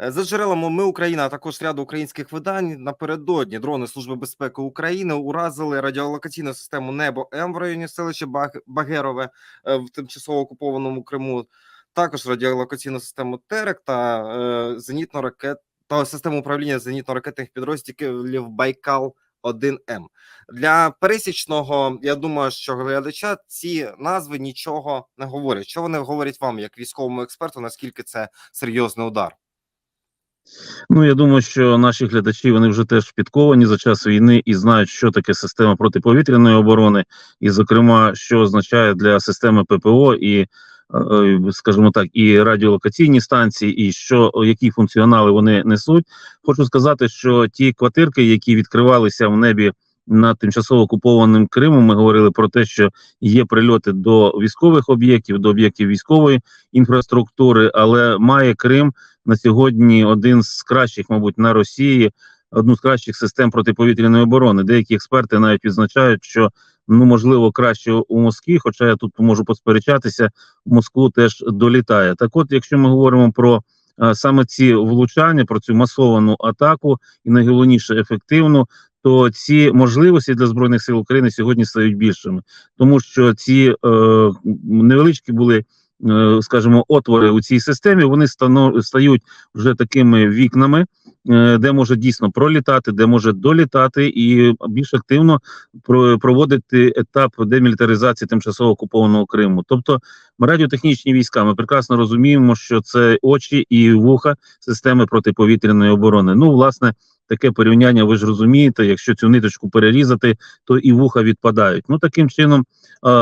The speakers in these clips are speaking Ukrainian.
Е, За джерелами Ми Україна, а також ряду українських видань напередодні дрони Служби безпеки України уразили радіолокаційну систему Небо М в районі селища Баг- Багерове е, в тимчасово окупованому Криму. Також радіолокаційну систему Терек та е, зенітно ракет та систему управління зенітно-ракетних підрозділів Байкал 1М. Для пересічного, я думаю, що глядача ці назви нічого не говорять. Що вони говорять вам, як військовому експерту, наскільки це серйозний удар? Ну я думаю, що наші глядачі вони вже теж підковані за час війни і знають, що таке система протиповітряної оборони, і, зокрема, що означає для системи ППО і, е, е, скажімо так, і радіолокаційні станції, і що які функціонали вони несуть. Хочу сказати, що ті квартирки, які відкривалися в небі. Над тимчасово окупованим Кримом ми говорили про те, що є прильоти до військових об'єктів, до об'єктів військової інфраструктури, але має Крим на сьогодні один з кращих, мабуть, на Росії, одну з кращих систем протиповітряної оборони. Деякі експерти навіть відзначають, що ну можливо краще у Москві, хоча я тут можу посперечатися, в Москву теж долітає. Так, от, якщо ми говоримо про е, саме ці влучання, про цю масовану атаку і найголовніше ефективну. То ці можливості для збройних сил України сьогодні стають більшими, тому що ці е, невеличкі були е, скажімо, отвори у цій системі, вони стають вже такими вікнами, е, де може дійсно пролітати, де може долітати, і більш активно про, проводити етап демілітаризації тимчасово окупованого Криму. Тобто, радіотехнічні війська, ми прекрасно розуміємо, що це очі і вуха системи протиповітряної оборони. Ну, власне. Таке порівняння, ви ж розумієте, якщо цю ниточку перерізати, то і вуха відпадають. Ну таким чином,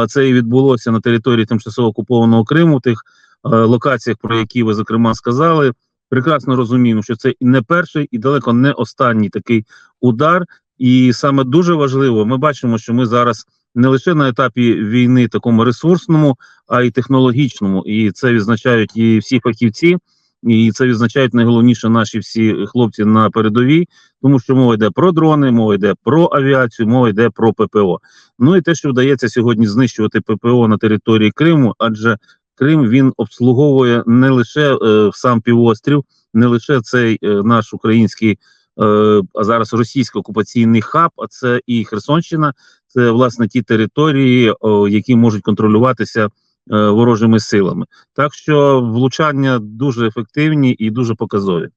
це і відбулося на території тимчасово окупованого Криму, тих локаціях, про які ви зокрема сказали. Прекрасно розуміємо, що це не перший, і далеко не останній такий удар. І саме дуже важливо, ми бачимо, що ми зараз не лише на етапі війни, такому ресурсному, а й технологічному. І це відзначають і всі фахівці. І це відзначають найголовніше наші всі хлопці на передовій, тому що мова йде про дрони, мова йде про авіацію, мова йде про ППО. Ну і те, що вдається сьогодні знищувати ППО на території Криму, адже Крим він обслуговує не лише е, сам півострів, не лише цей е, наш український, е, а зараз російський окупаційний хаб, а це і Херсонщина, це власне ті території, які можуть контролюватися ворожими силами. Так що влучання дуже ефективні і дуже показові.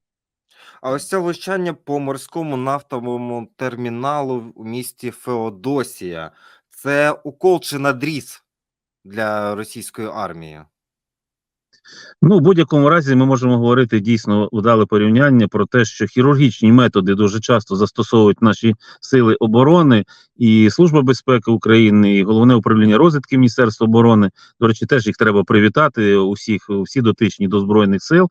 А ось це влучання по морському нафтовому терміналу у місті Феодосія. Це укол чи надріз для російської армії. Ну, в будь-якому разі, ми можемо говорити дійсно удале порівняння про те, що хірургічні методи дуже часто застосовують наші сили оборони і Служба безпеки України, і головне управління розвідки Міністерства оборони. До речі, теж їх треба привітати. Усіх всі дотичні до збройних сил.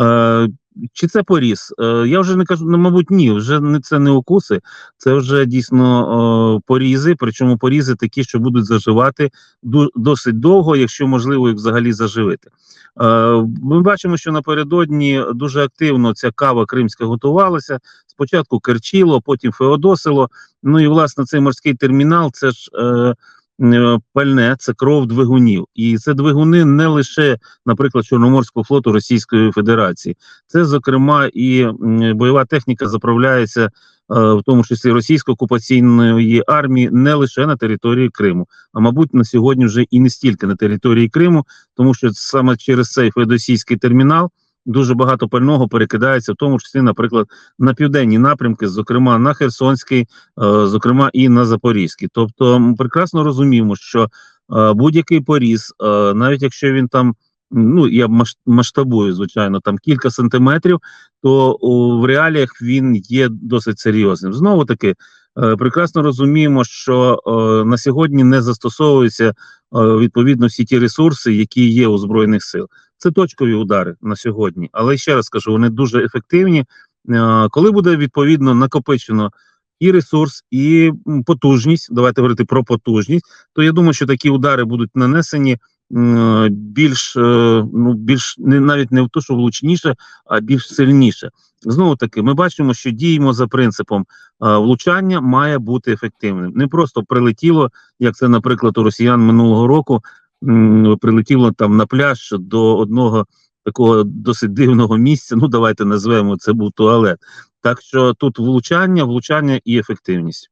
Е, чи це поріз? Е, я вже не кажу, ну, мабуть, ні, вже не це не укуси, це вже дійсно е, порізи. Причому порізи такі, що будуть заживати досить довго, якщо можливо їх взагалі заживити. Е, Ми бачимо, що напередодні дуже активно ця кава кримська готувалася. Спочатку Керчило, потім Феодосило. Ну і власне цей морський термінал це ж пальне, це кров двигунів. І це двигуни не лише, наприклад, Чорноморського флоту Російської Федерації. Це, зокрема, і бойова техніка заправляється. е, В тому числі російсько-окупаційної армії не лише на території Криму, а мабуть на сьогодні вже і не стільки на території Криму, тому що саме через цей феодосійський термінал дуже багато пального перекидається, в тому числі, наприклад, на південні напрямки, зокрема на Херсонський, е, зокрема і на Запорізький. Тобто, ми прекрасно розуміємо, що е, будь-який поріз, е, навіть якщо він там. Ну, я масштабую, звичайно, там кілька сантиметрів, то в реаліях він є досить серйозним. Знову таки, прекрасно розуміємо, що на сьогодні не застосовуються відповідно всі ті ресурси, які є у збройних сил. Це точкові удари на сьогодні, але ще раз кажу, вони дуже ефективні. Е, Коли буде відповідно накопичено і ресурс, і потужність, давайте говорити про потужність, то я думаю, що такі удари будуть нанесені більш е, ну більш не навіть не в то, що влучніше, а більш сильніше. Знову таки, ми бачимо, що діємо за принципом е, влучання має бути ефективним. Не просто прилетіло, як це, наприклад, у росіян минулого року прилетіло там на пляж до одного такого досить дивного місця. Ну давайте назвемо це був туалет. Так що тут влучання, влучання і ефективність.